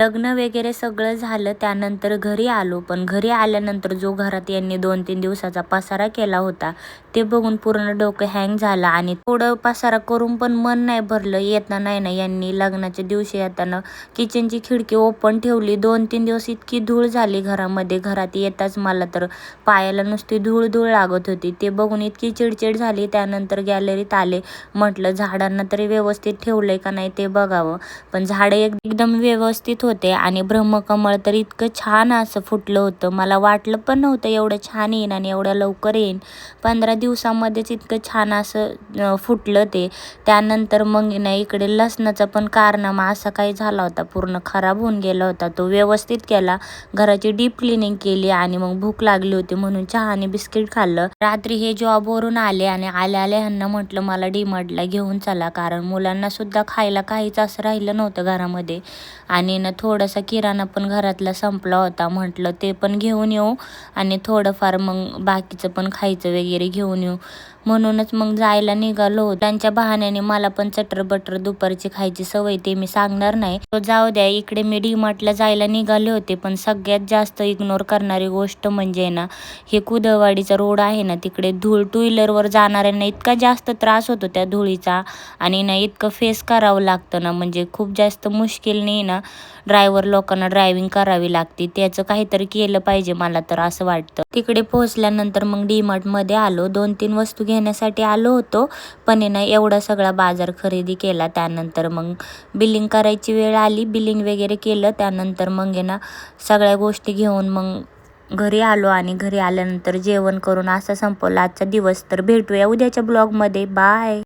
लग्न वगैरे सगळं झालं त्यानंतर घरी आलो. पण घरी आल्यानंतर जो घरात यांनी दोन तीन दिवसाचा पसारा केला होता ते बघून पूर्ण डोकं हँग झालं आणि थोडं पसारा करून पण मन नाही भरलं. येता नाही ना यांनी लग्नाच्या दिवशी येताना किचनची खिडकी ओपन ठेवली. दोन तीन दिवस इतकी धूळ झाली घरामध्ये. घरात येताच मला तर पायाला नुसती धूळ धूळ लागत होती. ते बघून इतकी चिडचिड झाली. त्यानंतर गॅलरीत आले. म्हटलं झाडांना तरी व्यवस्थित ठेवलंय का नाही ते बघावं. पण झाडं एक- एकदम व्यवस्थित होते आणि ब्रह्मकमळ तर इतकं छान असं फुटलं होतं. मला वाटलं पण नव्हतं एवढं छान येईन आणि एवढ्या लवकर येईन. पंधरा दिवसामध्येच इतकं छान असं फुटलं ते. त्यानंतर मग ना इकडे लसणाचा पण कारनामा असा काही झाला होता. पूर्ण खराब होऊन गेला होता. तो व्यवस्थित केला. घराची डीप क्लिनिंग केली आणि मग भूक लागली होती म्हणून चहा आणि बिस्किट खाल्लं. रात्री हे जॉबवरून आले आणि आल्या आल्या ह्यांना म्हटलं मला डीमार्टला घेऊन चला कारण मुलांना सुद्धा खायला काहीच असं राहिलं नव्हतं घरामध्ये. आणि ना थोडासा किराणा पण घरातला संपला होता. म्हटलं ते पण घेऊन येऊ आणि थोडंफार मग बाकीचं पण खायचं वगैरे घेऊन येऊ. म्हणूनच मग जायला निघालो. त्यांच्या बहाण्याने मला पण चटर बटर दुपारची खायची सवय ते मी सांगणार नाही. तो जाऊ द्या इकडे मी डीमार्टला जायला निघाले होते पण सगळ्यात जास्त इग्नोर करणारी गोष्ट म्हणजे ना हे कुदळवाडीचा रोड आहे ना तिकडे धूळ टू व्हीलरवर जाणाऱ्यांना इतका जास्त त्रास होतो त्या धुळीचा आणि ना इतकं फेस करावं लागतं ना म्हणजे खूप जास्त मुश्किलने ना ड्रायव्हर लोकांना ड्रायव्हिंग करावी लागते. त्याचं काहीतरी केलं पाहिजे मला तर असं वाटतं. तिकडे पोहोचल्यानंतर मग डीमार्टमध्ये आलो. दोन तीन वस्तू घेण्यासाठी आलो होतो. पण ना एवढा सगळा बाजार खरेदी केला. त्यानंतर मग बिलिंग करायची वेळ आली. बिलिंग वगैरे केलं. त्यानंतर मग ना सगळ्या गोष्टी घेऊन मग घरी आलो आणि घरी आल्यानंतर जेवण करून असा संपवला. आजचा दिवस तर भेटूया उद्याच्या ब्लॉगमध्ये बाय